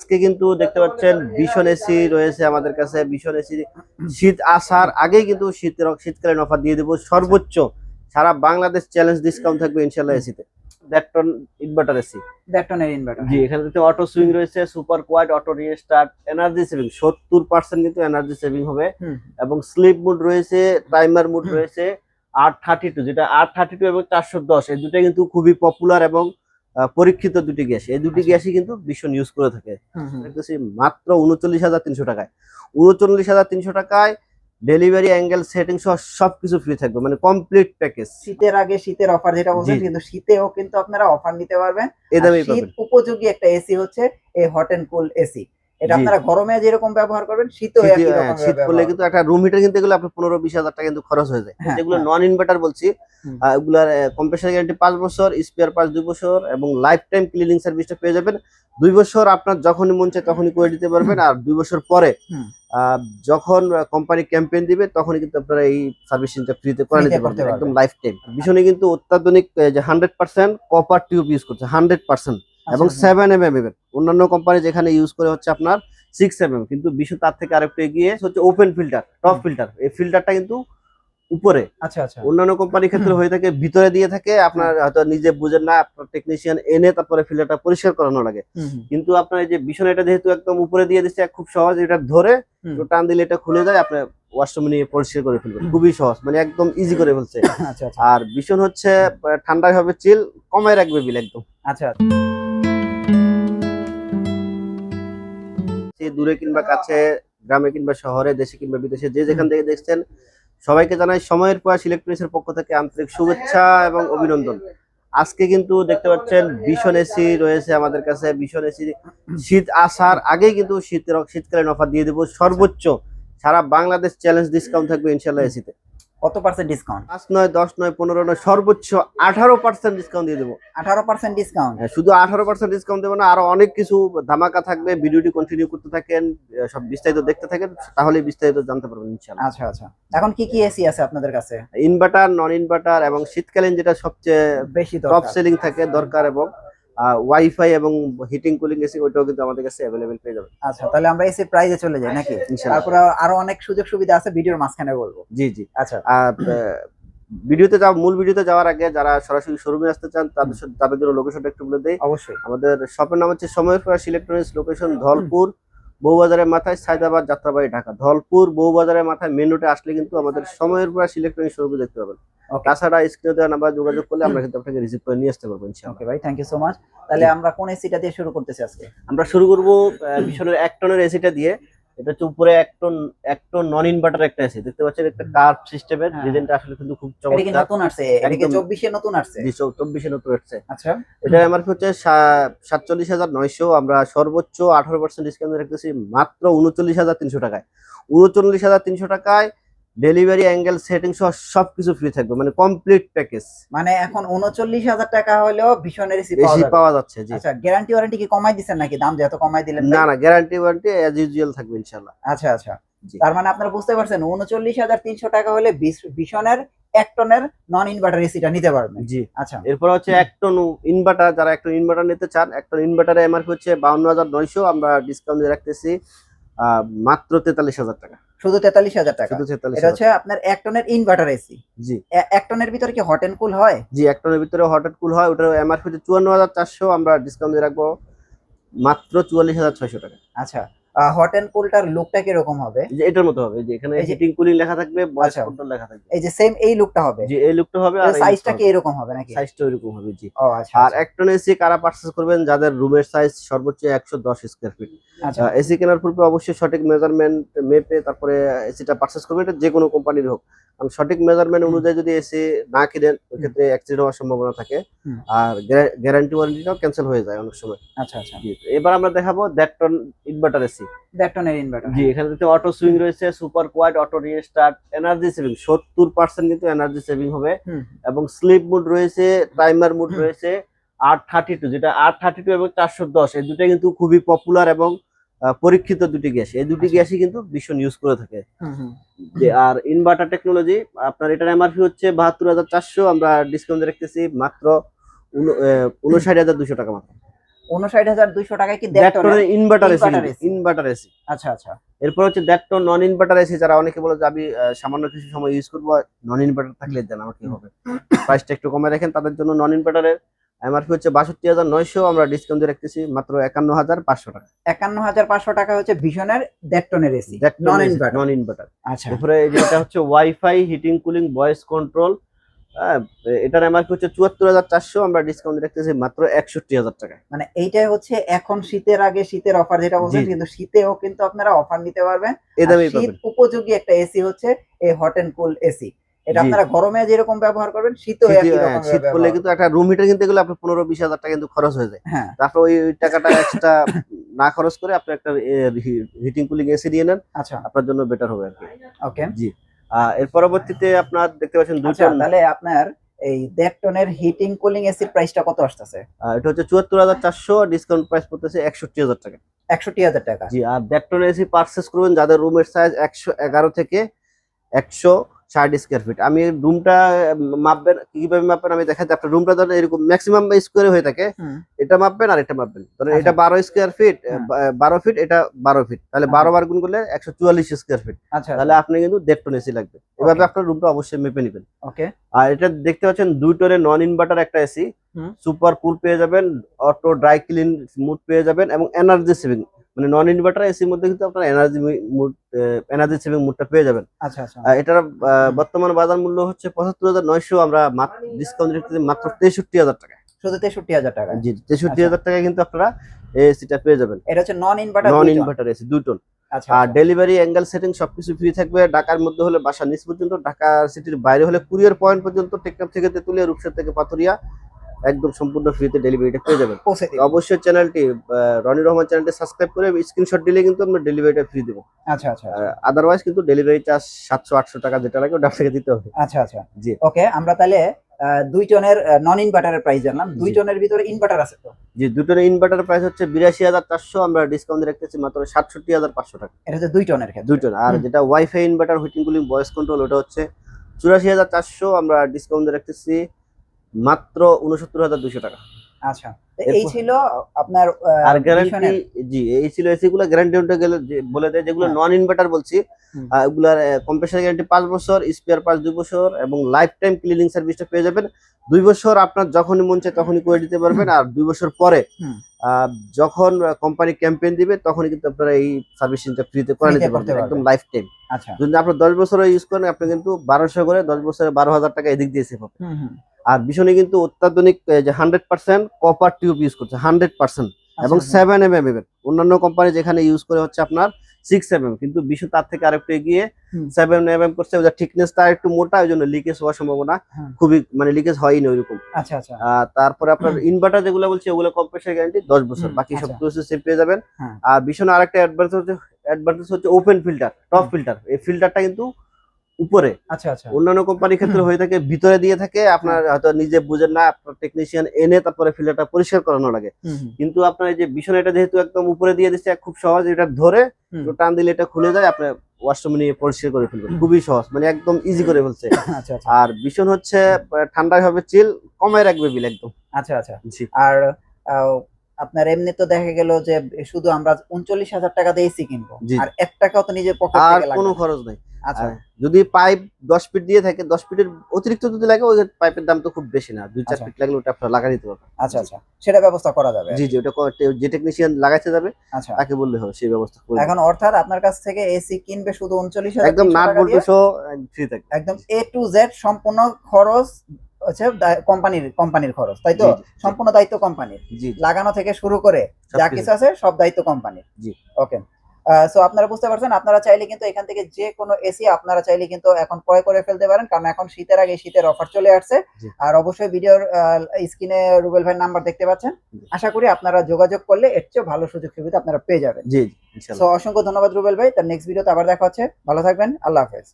আজকে কিন্তু দেখতে পাচ্ছেন ভীষণ এসি রয়েছে আমাদের কাছে ভীষণ এসি শীত আসার আগেই কিন্তু শীতের শীতকালীন অফার দিয়ে দেবো। সর্বোচ্চ সারা বাংলাদেশ চ্যালেঞ্জ ডিসকাউন্ট থাকবে ইনশাল্লাহ এসিতে ইনভার্টার এসি ইনভার্টার জি এখানে কিন্তু অটো সুইং রয়েছে super quad auto restart energy saving সত্তর পার্সেন্ট কিন্তু এনার্জি সেভিং হবে। এবং স্লিপ মুড রয়েছে টাইমার মুড রয়েছে আর থার্টি টু যেটা আর থার্টি টু এবং চারশো দশ এই দুটো কিন্তু খুবই পপুলার এবং পরীক্ষিত দুটি গ্যাস। এই দুটি আচ্ছা। গ্যাসই কিন্তু ভীষণ ইউজ করে থাকে। মাত্র উনচল্লিশ হাজার তিনশো টাকায়। উনচল্লিশ হাজার তিনশো টাকায় ডেলিভারি অ্যাঙ্গেল সেটিং সহ সবকিছু ফ্রি থাকবে। মানে কমপ্লিট প্যাকেজ শীতের আগে শীতের অফার যেটা বলছেন কিন্তু শীতেও কিন্তু আপনারা অফার নিতে পারবেন। শীত উপযোগী একটা এসি হচ্ছে এই হট এন্ড কুল এসি এটা আপনারা গরমে যেরকম ব্যবহার করবেন শীতেও একই হ্যাঁ, রকম শীত পড়লে কিন্তু একটা রুম হিটার কিনতে গেলে আপনার পনেরো বিশ হাজার টাকা কিন্তু খরচ হয়ে যায়। হ্যাঁ, যেগুলো হ্যাঁ। নন ইনভার্টার বলছি এগুলার কম্প্রেসার গ্যারান্টি পাঁচ বছর স্পেয়ার পাঁচ দুই বছর এবং লাইফ টাইম ক্লিনিং সার্ভিসটা পেয়ে যাবেন। দুই বছর আপনার যখনই মন চায় তখনই করে দিতে পারবেন আর দুই বছর পরে যখন কোম্পানি ক্যাম্পেইন দিবে তখনই কিন্তু আপনারা এই সার্ভিসিংটা ফ্রিতে করে নিতে পারবেন একদম লাইফ টাইম ভীষণই কিন্তু অত্যাধুনিক যে hundred percent copper tube use করছে হান্ড্রেড পার্সেন্ট এবং সেভেন এম এম এর অন্যান্য কোম্পানি যেখানে ইউজ করে হচ্ছে আপনার সিক্স এম এম কিন্তু বিশ্ব তার থেকে আরেকটু এগিয়ে হচ্ছে ওপেন ফিল্টার টপ ফিল্টার এই ফিল্টারটা কিন্তু উপরে। আচ্ছা আচ্ছা। অন্যান্য কোম্পানির ক্ষেত্রে হয়ে থাকে ভিতরে দিয়ে থাকে আপনার হয়তো নিজে বুঝেন না আপনার টেকনিশিয়ান এনে তারপরে ফিল্টারটা পরিষ্কার করানো লাগে কিন্তু আপনার এই যে ভীষণ এটা যেহেতু একদম উপরে দিয়ে দিচ্ছে খুব সহজ এটা ধরে টান দিলে এটা খুলে যায় আপনার ওয়াশরুমে নিয়ে পরিষ্কার করে ফেলবেন। খুবই সহজ মানে একদম ইজি করে ফেলছে। আচ্ছা আচ্ছা। আর ভীষণ হচ্ছে আহ, ঠান্ডায় হবে চিল কমায় রাখবে বিল একদম। আচ্ছা আচ্ছা। সে দূরে কিংবা কাছে, গ্রামে কিংবা শহরে, দেশে কিংবা বিদেশে, যে যেখান থেকে দেখছেন, সবাইকে জানাই সময়ের প্রয়াস ইলেকট্রনিক্স এর পক্ষ থেকে আন্তরিক শুভেচ্ছা এবং অভিনন্দন। আজকে কিন্তু দেখতে পাচ্ছেন ভীষণ এসি রয়েছে আমাদের কাছে, ভীষণ এসি। শীত আসার আগে কিন্তু শীতের শীতকালীন অফার দিয়ে দেবো। সর্বোচ্চ সারা বাংলাদেশ চ্যালেঞ্জ ডিসকাউন্ট থাকবে ইনশাল্লাহ এসিতে। কত পার্সেন্ট ডিসকাউন্ট পাঁচ নয় দশ নয় পনেরো নয় সর্বোচ্চ আঠারো পার্সেন্ট ডিসকাউন্ট দিয়ে দেবো। আঠারো পার্সেন্ট ডিসকাউন্ট হ্যাঁ, শুধু আঠারো পার্সেন্ট ডিসকাউন্ট দেবো না আরও অনেক কিছু ধামাকা থাকবে ভিডিওটি কন্টিনিউ করতে থাকেন সব বিস্তারিত দেখতে থাকেন তাহলে বিস্তারিত জানতে পারবেন আচ্ছা আচ্ছা। এখন কি কি এসি আছে আপনাদের কাছে? ইনভার্টার নন ইনভার্টার এবং শীতকালীন যেটা সবচেয়ে বেশি টপ সেলিং থাকে দরকার এবং ওয়াইফাই এবং হিটিং কুলিং এসি ওইটাও কিন্তু আমাদের কাছে অ্যাভেলেবেল পেয়ে যাবেন। আচ্ছা তাহলে আমরা এসি প্রাইজে চলে যাই নাকি? তারপরে আরও অনেক সুযোগ সুবিধা আছে ভিডিওর মাঝখানে বলব। জি জি। আচ্ছা। ভিডিওতে যাওয়া মূল ভিডিওতে যাওয়ার আগে যারা সরাসরি শোরুমে আসতে চান তাদের তাদের জন্য লোকেশনটা একটু বলে দেই। অবশ্যই। আমাদের শপের নাম হচ্ছে সময়ের প্রয়াস ইলেকট্রনিক্স লোকেশন ধলপুর বউবাজারের মাথায় সায়দাবাদ যাত্রাবাড়ি ঢাকা। ধলপুর বউবাজারের মাথায় মেন রোডে আসলে কিন্তু আমাদের সময়ের প্রয়াস ইলেকট্রনিক্স শোরুম দেখতে পাবেন। তাছাড়া স্ক্রিনে দেওয়া নাম্বার যোগাযোগ করলে আমরা কিন্তু আপনাকে রিসিভ করে নিয়ে আসতে পারব ইনশাআল্লাহ। ওকে ভাই থ্যাংক ইউ সো মাচ তাহলে আমরা কোন এসিটা দিয়ে শুরু করতেছি আজকে? আমরা শুরু করব ভীষণের এক টনের এসিটা দিয়ে। এটা হচ্ছে উপরে এক টন এক টন নন ইনভার্টার একটা এসি দেখতে পাচ্ছেন একটা কার্ভ সিস্টেমের। ডিজাইনটা আসলে কিন্তু খুব এটা নতুন আসছে? এটা কি একদম। চব্বিশে নতুন আসছে? চব্বিশে নতুন হচ্ছে আচ্ছা। এটা আমার হচ্ছে সাতচল্লিশ হাজার নয়শো। আমরা সর্বোচ্চ আঠারো পার্সেন্ট ডিসকাউন্ট রাখতেছি মাত্র উনচল্লিশ হাজার তিনশো টাকায়। উনচল্লিশ হাজার তিনশো টাকায় ডেলিভারি অ্যাঙ্গেল সেটিং সহ সবকিছু ফ্রি থাকবে মানে কমপ্লিট প্যাকেজ মানে এখন উনচল্লিশ হাজার টাকা হলেও পাওয়া বেশি পাওয়া যাচ্ছে জি। আচ্ছা গ্যারান্টি ওয়ারেন্টি কি কমাই দিচ্ছেন নাকি? দাম যত কমাই দিলেন না না গ্যারান্টি ওয়ারেন্টি অ্যাজ ইউজুয়াল থাকবে ইনশাল্লাহ আচ্ছা আচ্ছা। তার মানে আপনারা বুঝতে পারছেন উনচল্লিশ হাজার তিনশো টাকা হলে ভীষণের এক টনের নন ইনভার্টার এসিটা নিতে পারবেন। জি। আচ্ছা। এরপর হচ্ছে এক টন ইনভার্টার যারা এক টন ইনভার্টার নিতে চান এক টন ইনভার্টারে এমআরপি হচ্ছে বাউন্ন হাজার নয়শো আমরা ডিসকাউন্ট দিয়ে রাখতেছি। মাত্র তেতাল্লিশ হাজার টাকা। শুধু তেতাল্লিশ হাজার টাকা। শুধু তেতাল্লিশ এটা হচ্ছে আপনার এক টনের ইনভার্টার এসি জি। এক টনের ভিতরে কি হট এন্ড কুল হয়? জি এক টনের ভিতরে হট এন্ড কুল হয়। ওটার এমআরপি চুয়ান্ন হাজার চারশো আমরা ডিসকাউন্ট দিয়ে রাখব। মাত্র চুয়াল্লিশ হাজার ছয়শো টাকা। আচ্ছা। হট এন্ড কুলটার লুকটা কীরকম হবে? যে এটার মতো হবে যে এখানে হিটিং কুলিং লেখা থাকবে আচ্ছা। কন্ট্রোল লেখা থাকবে। এই যে সেম এই লুকটা হবে? যে এই লুকটা হবে আর সাইজটা কি এরকম হবে। নাকি? সাইজটা এরকম হবে জি। ও আচ্ছা আর এক টন এসি কারা পারচেস করবেন যাদের রুমের সাইজ সর্বোচ্চ একশো দশ স্কোয়ার ফিট আচ্ছা। এসি কেনার পূর্বে অবশ্যই সঠিক মেজারমেন্ট মেপে তারপরে এসিটা পারচেস করবেন এটা যে কোনো কোম্পানির হোক। কারণ সঠিক মেজারমেন্ট অনুযায়ী যদি এসি না কিনেন ওই ক্ষেত্রে অ্যাক্সিডেন্ট হওয়ার সম্ভাবনা থাকে। আর গ্যারান্টি ওয়ারেন্টিটাও ক্যান্সেল হয়ে যায় অনেক সময়। আচ্ছা আচ্ছা। এবার আমরা দেখাবো দ্যাট টন ইনভার্টার এসি দেড় ইনভার্টার জি এখানে কিন্তু অটো সুইং রয়েছে super quad auto restart energy saving সত্তর পার্সেন্ট কিন্তু এনার্জি সেভিং হবে। এবং স্লিপ মুড রয়েছে টাইমার মুড রয়েছে যেটা এবং এই দুটো কিন্তু খুবই পপুলার এবং পরীক্ষিত দুটি গ্যাস। এই দুটি আচ্ছা। গ্যাসই কিন্তু ভীষণ ইউজ করে থাকে। আর ইনভার্টার টেকনোলজি আপনার এটার এমআরপি হচ্ছে বাহাত্তর হাজার চারশো আমরা ডিসকাউন্ট রাখতেছি মাত্র উন- উনষাট হাজার দুশো টাকা মাত্র। উনষাট হাজার দুইশো টাকায় কি দ্যাটটনের ইনভার্টার এসি ইনভার্টার এসি আচ্ছা আচ্ছা। এরপর হচ্ছে দ্যাটটন নন ইনভার্টার এসি যারা অনেকে বলে যে আমি সামান্য কিছু সময় ইউজ করব নন ইনভার্টার থাকলে দেন আমার কি হবে? প্রাইসটা একটু কমে রাখেন তাদের জন্য নন ইনভার্টারের এমআরপি হচ্ছে বাষট্টি হাজার নয়শো আমরা ডিসকাউন্ট দিয়ে রাখতেছি মাত্র একান্ন হাজার পাঁচশো টাকা। একান্ন হাজার পাঁচশো টাকা হচ্ছে ভীষণের দেখটনের AC non inverter non inverter আচ্ছা। যেটা হচ্ছে WiFi heating cooling voice control এটার এমআরপি হচ্ছে চুয়াত্তর হাজার চারশো আমরা ডিসকাউন্ট রাখতেছি মাত্র একষট্টি হাজার টাকায় মানে এইটাই হচ্ছে এখন শীতের আগে শীতের অফার যেটা বলছেন কিন্তু শীতেও কিন্তু আপনারা অফার নিতে পারবেন। শীত উপযোগী একটা এসি হচ্ছে এই হট এন্ড কুল এসি এটা আপনারা গরমে যেরকম ব্যবহার করবেন শীতেও একই হ্যাঁ, রকম শীত পড়লে কিন্তু একটা রুম হিটার কিনতে গেলে আপনার পনেরো বিশ হাজার টাকা কিন্তু খরচ হয়ে যায়। হ্যাঁ। তারপর ওই টাকাটা এক্সট্রা না খরচ করে আপনি একটা হিটিং কুলিং এসি দিয়ে নেন। আচ্ছা। আপনার জন্য বেটার হবে আর কি। ওকে জি। এর পরবর্তীতে আপনার দেখতে পাচ্ছেন দুটো দুইটা তাহলে আপনার এই দেড় টনের হিটিং কুলিং এসির প্রাইসটা কত আসতেছে? এটা হচ্ছে চুয়াত্তর হাজার চারশো ডিসকাউন্ট প্রাইস পড়তেছে একষট্টি হাজার টাকা। একষট্টি হাজার টাকা। জি আর দেড়টন এসি পারচেস করবেন যাদের রুমের সাইজ একশো এগারো থেকে একশো ষাট স্কোয়ার ফিট আমি রুমটা মাপবেন কীভাবে মাপবেন আমি দেখাচ্ছি আপনার রুমটা ধরেন এরকম ম্যাক্সিমাম স্কোয়ারে হয়ে থাকে। এটা মাপবেন আর এটা মাপবেন। ধরেন আচ্ছা। এটা বারো স্কোয়ার ফিট বারো ফিট এটা বারো ফিট তাহলে আচ্ছা। বারো বার গুণ করলে একশো চুয়াল্লিশ স্কোয়ার ফিট আচ্ছা। তাহলে আপনি কিন্তু দেড় টন এসি লাগবে। এভাবে. আপনার রুমটা অবশ্যই মেপে নেবেন। ওকে আর এটা দেখতে পাচ্ছেন দুই টনের নন ইনভার্টার একটা এসি সুপার কুল পেয়ে যাবেন অটো ড্রাই ক্লিন মুড পেয়ে যাবেন এবং এনার্জি সেভিং মানে নন ইনভার্টার এসির মধ্যে কিন্তু আপনার এনার্জি মুড এনার্জি সেভিং মুডটা পেয়ে যাবেন। আচ্ছা আচ্ছা। এটার বর্তমান বাজার মূল্য হচ্ছে পঁচাত্তর হাজার নয়শো আমরা ডিসকাউন্ট রেখেছি মাত্র তেষট্টি হাজার টাকা শুধু তেষট্টি হাজার টাকা জি তেষট্টি। হাজার টাকায় কিন্তু আপনারা এসিটা পেয়ে যাবেন। এটা হচ্ছে non inverter non inverter AC দুই টন আচ্ছা আর। ডেলিভারি অ্যাঙ্গেল সেটিং সবকিছু ফ্রি থাকবে। ঢাকার মধ্যে হলে বাসা নিচ পর্যন্ত ঢাকা সিটির বাইরে হলে কুরিয়ার পয়েন্ট পর্যন্ত টেকনাফ থেকে তেতুলিয়া রূপসা থেকে পাথরিয়া একদম সম্পূর্ণ ফ্রিতে ডেলিভারিটা পেয়ে যাবেন। অবশ্যই চ্যানেলটি রনি রহমান চ্যানেলটি সাবস্ক্রাইব করে স্ক্রিনশট দিলে কিন্তু আমরা ডেলিভারিটা ফ্রি দেবো। আচ্ছা আচ্ছা আচ্ছা। আদারওয়াইজ কিন্তু ডেলিভারি চার্জ সাতশো আটশো টাকা যেটা লাগে ওটা আপনাকে দিতে হবে। আচ্ছা আচ্ছা। জি। ওকে আমরা তাহলে দুই টনের নন ইনভার্টারের প্রাইস জানলাম। দুই টনের ভিতরে ইনভার্টার আছে তো? যে দুটোর ইনভার্টার প্রাইস হচ্ছে বিরাশি হাজার চারশো আমরা ডিসকাউন্ট রাখতেছি মাত্র সাতষট্টি হাজার পাঁচশো টাকা। এটা হচ্ছে দুই টনের ক্ষেত্রে। দুইজন আর যেটা WiFi inverter heating cooling voice control ওটা হচ্ছে চুরাশি হাজার চারশো আমরা ডিসকাউন্ট রাখতেছি মাত্র উনসত্তর হাজার দুশো টাকা। আচ্ছা। এই ছিল আপনার আর গ্যারান্টি জি এই ছিল এসি গুলো গ্যারান্টি গেলে বলে দেয় যেগুলো হ্যাঁ। নন ইনভার্টার বলছি। এগুলার কম্প্রেসার গ্যারান্টি পাঁচ বছর স্পেয়ার পাঁচ দুই বছর এবং লাইফ টাইম ক্লিনিং সার্ভিসটা পেয়ে যাবেন। দুই বছর আপনার যখনই মন চায় তখনই করে দিতে পারবেন আর দুই বছর পরে যখন কোম্পানি ক্যাম্পেইন দিবে তখনই কিন্তু আপনারা এই সার্ভিসিংটা ফ্রিতে করে নিতে করতে পারবেন একদম লাইফ টাইম আচ্ছা। যদি আপনার দশ বছর ইউজ করেন আপনি কিন্তু বারোশো করে দশ বছরে বারো হাজার টাকা এদিক দিয়ে সেভ হবে। আর ভীষণই কিন্তু অত্যাধুনিক যে hundred percent copper tube use করছে হান্ড্রেড পার্সেন্ট এবং আচ্ছা, সেভেন এম এম এর। অন্যান্য কোম্পানি যেখানে ইউজ করে হচ্ছে আপনার সিক্স এম এম কিন্তু বিশ্ব তার থেকে আরেকটু এগিয়ে সেভেন এম এম করছে ওদের থিকনেসটা একটু মোটা ওই জন্য লিকেজ হওয়ার সম্ভাবনা খুবই মানে লিকেজ হয়নি ওইরকম। আচ্ছা আচ্ছা। তারপরে আপনার ইনভার্টার যেগুলো বলছে ওগুলো কম্প্রেসার গ্যারান্টি দশ বছর বাকি সব আচ্ছা। কিছু সেভ পেয়ে যাবেন। হ্যাঁ। আর ভীষণ আরেকটা অ্যাডভান্স হচ্ছে অ্যাডভান্টেজ হচ্ছে ওপেন ফিল্টার টপ ফিল্টার এই ফিল্টারটা কিন্তু উপরে। আচ্ছা আচ্ছা। অন্যান্য কোম্পানির ক্ষেত্রে হয়ে থাকে ভিতরে দিয়ে থাকে আপনার হয়তো নিজে বুঝেন না আপনার টেকনিশিয়ান এনে তারপরে ফিল্টারটা পরিষ্কার করানো লাগে। কিন্তু আপনার এই যে ভীষণ এটা যেহেতু একদম উপরে দিয়ে দিচ্ছে খুব সহজ এটা ধরে টান দিলে এটা খুলে যায় আপনার ওয়াশরুমে নিয়ে পরিষ্কার করে ফেলবেন। খুবই সহজ মানে একদম ইজি করে ফেলছে। আচ্ছা আচ্ছা আর ভীষণ হচ্ছে আহ, ঠান্ডায় হবে চিল কমায় রাখবে বিল একদম। আচ্ছা আচ্ছা। জি। আর আপনার এমনি তো দেখা গেল যে শুধু আমরা উনচল্লিশ হাজার টাকা দিয়ে এসি কিনবো। আর এক টাকাও তো নিজের পকেট আর কোনো খরচ নাই। আচ্ছা। যদি পাইপ দশ ফিট দিয়ে থাকে দশ ফিটের অতিরিক্ত যদি লাগে ওই পাইপের দাম তো খুব বেশি না। দুই চার আচ্ছা। ফিট লাগলে ওটা আপনার লাগা দিতে পারবেন। আচ্ছা আচ্ছা। সেটা ব্যবস্থা করা যাবে। জি জি ওটা যে টেকনিশিয়ান লাগাইতে যাবে আচ্ছা। তাকে বললে হবে সেই ব্যবস্থা এখন অর্থাৎ আপনার কাছ থেকে এসি কিনবে শুধু উনচল্লিশ একদম নাট বল্টু সহ ফ্রি থাকবে। একদম এ টু জেড সম্পূর্ণ খরচ হচ্ছে কোম্পানির কোম্পানির খরচ তাই তো। সম্পূর্ণ দায়িত্ব কোম্পানির। লাগানো থেকে শুরু করে যা কিছু। আছে সব দায়িত্ব কোম্পানির। জি। ওকে। সো আপনারা বুঝতে পারছেন আপনারা চাইলে কিন্তু এখান থেকে যে কোনো এসি আপনারা চাইলে কিন্তু এখন ক্রয় করে ফেলতে পারেন কারণ এখন শীতের আগে শীতের অফার চলে আসছে। আর অবশ্যই ভিডিওর স্ক্রিনে রুবেল ভাইয়ের নাম্বার দেখতে পাচ্ছেন। আশা করি আপনারা যোগাযোগ করলে এর চেয়ে ভালো সুযোগ সুবিধা আপনারা পেয়ে যাবেন। জি সো অসংখ্য ধন্যবাদ রুবেল ভাই। তার নেক্সট ভিডিওতে আবার দেখা হচ্ছে। ভালো থাকবেন। আল্লাহ হাফেজ।